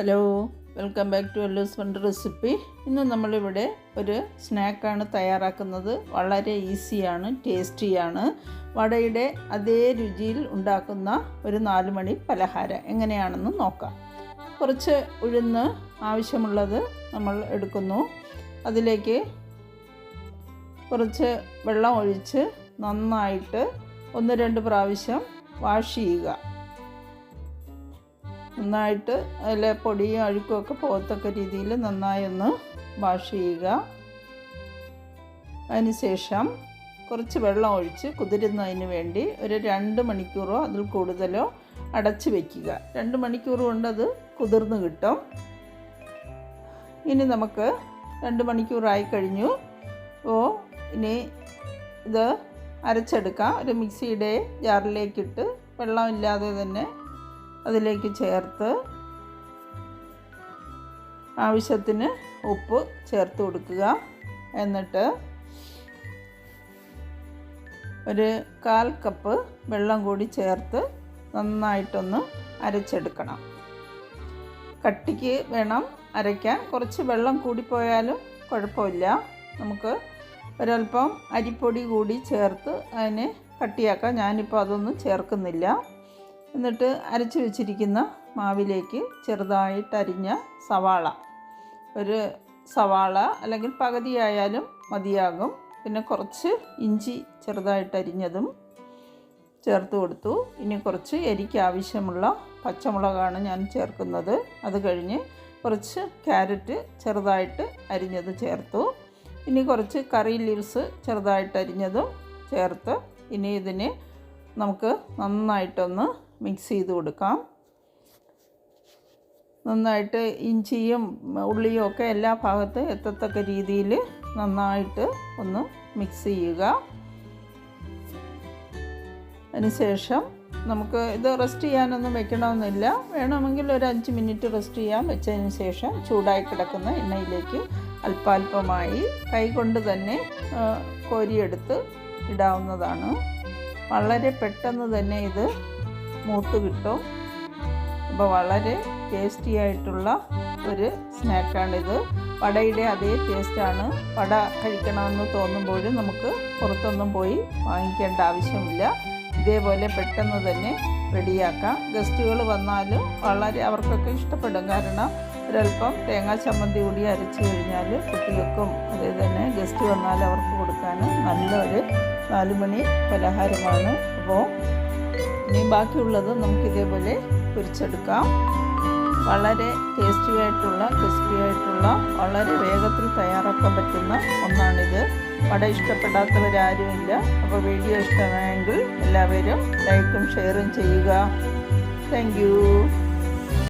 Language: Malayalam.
ഹലോ വെൽക്കം ബാക്ക് ടു എല്ലൂസ് ഫണ്ട് റെസിപ്പി. ഇന്ന് നമ്മളിവിടെ ഒരു സ്നാക്കാണ് തയ്യാറാക്കുന്നത്. വളരെ ഈസിയാണ് ടേസ്റ്റിയാണ്. വടയുടെ അതേ രുചിയിൽ ഉണ്ടാക്കുന്ന ഒരു നാലുമണി പലഹാരം. എങ്ങനെയാണെന്ന് നോക്കാം. കുറച്ച് ഉഴുന്ന് ആവശ്യമുള്ളത് നമ്മൾ എടുക്കുന്നു. അതിലേക്ക് കുറച്ച് വെള്ളം ഒഴിച്ച് നന്നായിട്ട് ഒന്ന് രണ്ട് പ്രാവശ്യം വാഷ് ചെയ്യുക. നന്നായിട്ട് അതിലെ പൊടിയും അഴുക്കുമൊക്കെ പോകത്തക്ക രീതിയിൽ നന്നായി ഒന്ന് വാഷ് ചെയ്യുക. അതിനുശേഷം കുറച്ച് വെള്ളം ഒഴിച്ച് കുതിരുന്നതിന് വേണ്ടി ഒരു രണ്ട് മണിക്കൂറോ അതിൽ കൂടുതലോ അടച്ച് വയ്ക്കുക രണ്ട് മണിക്കൂർ കൊണ്ടത് കുതിർന്ന് കിട്ടും. ഇനി നമുക്ക് രണ്ട് മണിക്കൂറായി കഴിഞ്ഞു. ഓ ഇനി ഇത് അരച്ചെടുക്കാം. ഒരു മിക്സിയുടെ ജാറിലേക്കിട്ട് വെള്ളമില്ലാതെ തന്നെ അതിലേക്ക് ചേർത്ത് ആവശ്യത്തിന് ഉപ്പ് ചേർത്ത് കൊടുക്കുക. എന്നിട്ട് ഒരു കാൽ കപ്പ് വെള്ളം കൂടി ചേർത്ത് നന്നായിട്ടൊന്ന് അരച്ചെടുക്കണം. കട്ടിക്ക് വേണം അരയ്ക്കാൻ. കുറച്ച് വെള്ളം കൂടിപ്പോയാലും കുഴപ്പമില്ല. നമുക്ക് ഒരല്പം അരിപ്പൊടി കൂടി ചേർത്ത് അതിനെ കട്ടിയാക്കാം. ഞാനിപ്പോൾ അതൊന്നും ചേർക്കുന്നില്ല. എന്നിട്ട് അരച്ച് വെച്ചിരിക്കുന്ന മാവിലേക്ക് ചെറുതായിട്ട് അരിഞ്ഞ സവാള. ഒരു സവാള അല്ലെങ്കിൽ പകുതിയായാലും മതിയാകും. പിന്നെ കുറച്ച് ഇഞ്ചി ചെറുതായിട്ട് അരിഞ്ഞതും ചേർത്ത് കൊടുത്തു. ഇനി കുറച്ച് എരിക്ക് ആവശ്യമുള്ള പച്ചമുളകാണ് ഞാൻ ചേർക്കുന്നത്. അത് കഴിഞ്ഞ് കുറച്ച് ക്യാരറ്റ് ചെറുതായിട്ട് അരിഞ്ഞത് ചേർത്തു. ഇനി കുറച്ച് കറി ലീവ്സ് ചെറുതായിട്ട് അരിഞ്ഞതും ചേർത്ത് ഇനി ഇതിനെ നമുക്ക് നന്നായിട്ടൊന്ന് മിക്സ് ചെയ്ത് കൊടുക്കാം. നന്നായിട്ട് ഇഞ്ചിയും ഉള്ളിയും ഒക്കെ എല്ലാ ഭാഗത്തും എത്തത്തക്ക രീതിയിൽ നന്നായിട്ട് ഒന്ന് മിക്സ് ചെയ്യുക. അതിനുശേഷം നമുക്ക് ഇത് റെസ്റ്റ് ചെയ്യാനൊന്നും വെക്കണമെന്നില്ല. വേണമെങ്കിൽ ഒരു അഞ്ച് മിനിറ്റ് റെസ്റ്റ് ചെയ്യാൻ വെച്ചതിന് ശേഷം ചൂടായി കിടക്കുന്ന എണ്ണയിലേക്ക് അല്പാൽപമായി കൈകൊണ്ട് തന്നെ കോരിയെടുത്ത് ഇടാവുന്നതാണ്. വളരെ പെട്ടെന്ന് തന്നെ ഇത് മൂത്ത് കിട്ടും. അപ്പോൾ വളരെ ടേസ്റ്റി ആയിട്ടുള്ള ഒരു സ്നാക്കാണിത്. വടയുടെ അതേ ടേസ്റ്റാണ് വട കഴിക്കണമെന്ന് തോന്നുമ്പോഴും നമുക്ക് പുറത്തൊന്നും പോയി വാങ്ങിക്കേണ്ട ആവശ്യമില്ല. ഇതേപോലെ പെട്ടെന്ന് തന്നെ റെഡിയാക്കാം. ഗസ്റ്റുകൾ വന്നാലും വളരെ അവർക്കൊക്കെ ഇഷ്ടപ്പെടും. കാരണം ഒരല്പം തേങ്ങാ ചമ്മന്തി കൂടി അരച്ച് കഴിഞ്ഞാൽ കുട്ടികൾക്കും അതേ തന്നെ ഗസ്റ്റ് വന്നാൽ അവർക്ക് കൊടുക്കാൻ നല്ലൊരു നാലുമണി പലഹാരമാണ്. അപ്പോൾ ഇനി ബാക്കിയുള്ളത് നമുക്ക് ഇതേപോലെ പൊരിച്ചെടുക്കാം. വളരെ ടേസ്റ്റി ആയിട്ടുള്ള ക്രിസ്പി ആയിട്ടുള്ള വളരെ വേഗത്തിൽ തയ്യാറാക്കാൻ പറ്റുന്ന ഒന്നാണിത്. വട ഇഷ്ടപ്പെടാത്തവരാരുമില്ല അപ്പോൾ വീഡിയോ ഇഷ്ടമായെങ്കിൽ എല്ലാവരും ലൈക്കും ഷെയറും ചെയ്യുക. താങ്ക്